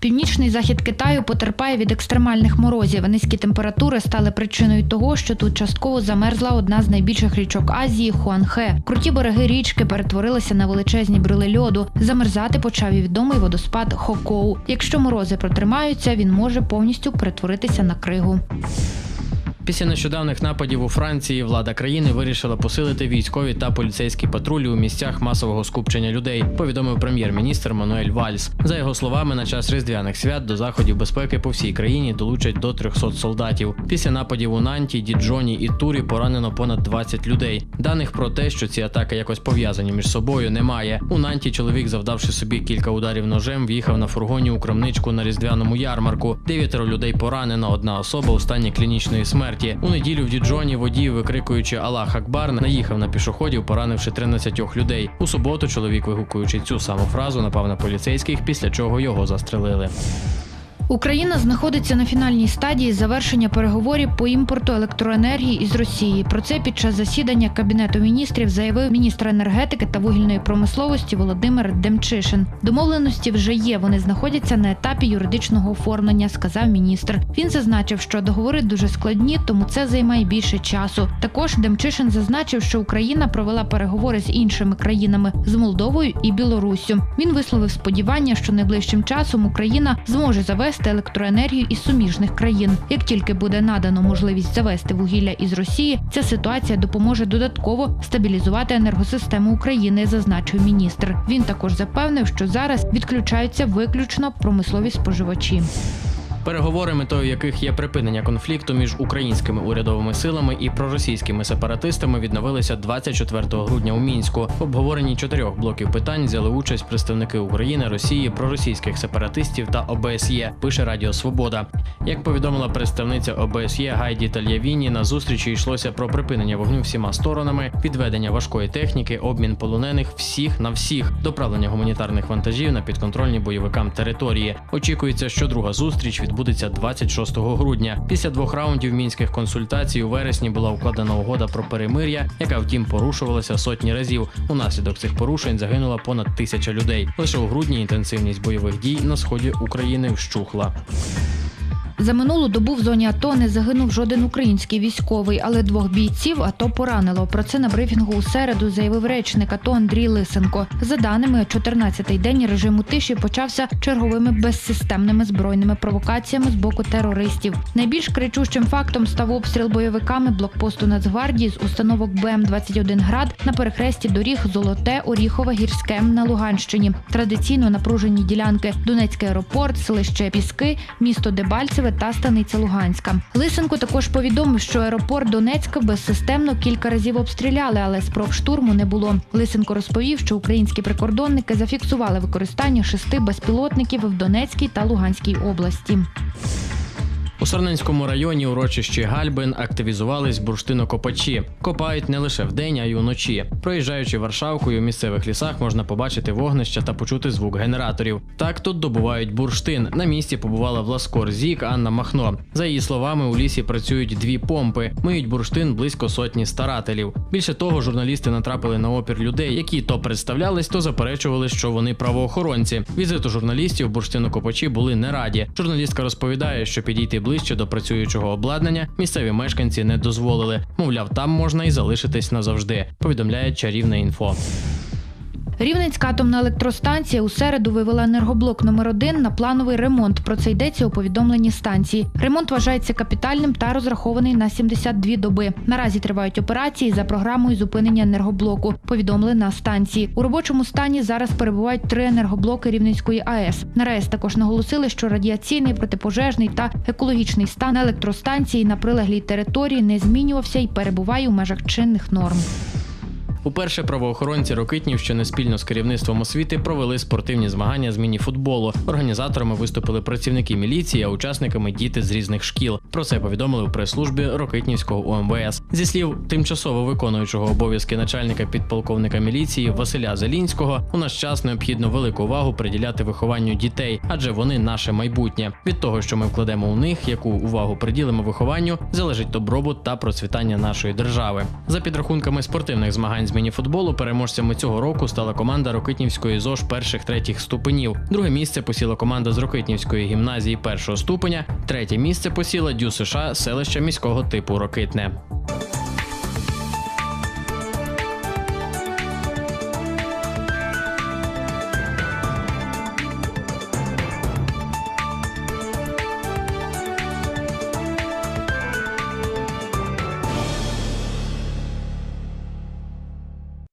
Північний захід Китаю потерпає від екстремальних морозів. Низькі температури стали причиною того, що тут частково замерзла одна з найбільших річок Азії Хуанхе. Круті береги річки перетворилися на величезні брили льоду. Замерзати почав і відомий водоспад Хокоу. Якщо морози протримаються, він може повністю перетворитися на кригу. Після нещодавних нападів у Франції влада країни вирішила посилити військові та поліцейські патрулі у місцях масового скупчення людей. Повідомив прем'єр-міністр Мануель Вальс. За його словами, на час різдвяних свят до заходів безпеки по всій країні долучать до 300 солдатів. Після нападів у Нанті, Діджоні і Турі поранено понад 20 людей. Даних про те, що ці атаки якось пов'язані між собою, немає. У Нанті чоловік, завдавши собі кілька ударів ножем, в'їхав на фургоні у крамничку на різдвяному ярмарку. Дев'ятеро людей поранено, одна особа у стані клінічної смерті. У неділю в Діджоні водій, викрикуючи Аллах Акбар, наїхав на пішоходів, поранивши 13 людей. У суботу чоловік, вигукуючи цю саму фразу, напав на поліцейських, після чого його застрелили. Україна знаходиться на фінальній стадії завершення переговорів по імпорту електроенергії із Росії. Про це під час засідання кабінету міністрів заявив міністр енергетики та вугільної промисловості Володимир Демчишин. Домовленості вже є. Вони знаходяться на етапі юридичного оформлення, сказав міністр. Він зазначив, що договори дуже складні, тому це займає більше часу. Також Демчишин зазначив, що Україна провела переговори з іншими країнами з Молдовою і Білоруссю. Він висловив сподівання, що найближчим часом Україна зможе завести електроенергію із суміжних країн. Як тільки буде надано можливість завести вугілля із Росії, ця ситуація допоможе додатково стабілізувати енергосистему України, зазначив міністр. Він також запевнив, що зараз відключаються виключно промислові споживачі. Переговори, метою яких є припинення конфлікту між українськими урядовими силами і проросійськими сепаратистами, відновилися 24 грудня у мінську. В обговоренні чотирьох блоків питань взяли участь представники України, Росії, проросійських сепаратистів та ОБСЄ. Пише Радіо Свобода. Як повідомила представниця ОБСЄ Гайді Тальявіні, на зустрічі йшлося про припинення вогню всіма сторонами, відведення важкої техніки, обмін полонених всіх на всіх, доправлення гуманітарних вантажів на підконтрольні бойовикам території. Очікується, що друга зустріч відбудеться 26 грудня. Після двох раундів мінських консультацій у вересні була укладена угода про перемир'я, яка втім порушувалася сотні разів. Унаслідок цих порушень загинула понад тисяча людей. Лише у грудні інтенсивність бойових дій на сході України вщухла. За минулу добу в зоні АТО не загинув жоден український військовий, але двох бійців АТО поранило. Про це на брифінгу у середу заявив речник АТО Андрій Лисенко. За даними, 14-й день режиму тиші почався черговими безсистемними збройними провокаціями з боку терористів. Найбільш кричущим фактом став обстріл бойовиками блокпосту Нацгвардії з установок БМ-21 град на перехресті доріг Золоте, Оріхове, Гірське на Луганщині. Традиційно напружені ділянки Донецький аеропорт, селище Піски, місто Дебальцеве та станиця Луганська. Лисенко також повідомив, що аеропорт Донецька безсистемно кілька разів обстріляли, але спроб штурму не було. Лисенко розповів, що українські прикордонники зафіксували використання шести безпілотників в Донецькій та Луганській області. Сарненському районі урочищі Гальбин активізувались бурштинокопачі. Копають не лише вдень, а й уночі. Проїжджаючи Варшавкою, у місцевих лісах можна побачити вогнища та почути звук генераторів. Так тут добувають бурштин. На місці побувала Власкор Зік Анна Махно. За її словами, у лісі працюють дві помпи, миють бурштин близько сотні старателів. Більше того, журналісти натрапили на опір людей, які то представлялись, то заперечували, що вони правоохоронці. Візиту журналістів бурштинокопачі були не раді. Журналістка розповідає, що підійти ближче до працюючого обладнання місцеві мешканці не дозволили. Мовляв, там можна і залишитись назавжди. Повідомляє чарівне інфо. Рівненська атомна електростанція у середу вивела енергоблок номер 1 на плановий ремонт. Про це йдеться у повідомленні станції. Ремонт вважається капітальним та розрахований на 72 доби. Наразі тривають операції за програмою зупинення енергоблоку. Повідомили на станції. У робочому стані зараз перебувають три енергоблоки Рівненської АЕС. На РАЕС також наголосили, що радіаційний, протипожежний та екологічний стан електростанції на прилеглій території не змінювався і перебуває у межах чинних норм. Уперше правоохоронці Рокитнівщини спільно з керівництвом освіти провели спортивні змагання з мініфутболу. Організаторами виступили працівники міліції, а учасниками діти з різних шкіл. Про це повідомили у прес-службі Рокитнівського УМВС. Зі слів тимчасово виконуючого обов'язки начальника підполковника міліції Василя Зелінського, у наш час необхідно велику увагу приділяти вихованню дітей, адже вони наше майбутнє. Від того, що ми вкладемо у них, яку увагу приділимо вихованню, залежить добробут та процвітання нашої держави. За підрахунками спортивних змагань змагань з мініфутболу переможцями цього року стала команда Рокитнівської ЗОЖ перших третіх ступенів. Друге місце посіла команда з Рокитнівської гімназії першого ступеня. Третє місце посіла Дю США селища міського типу Рокитне.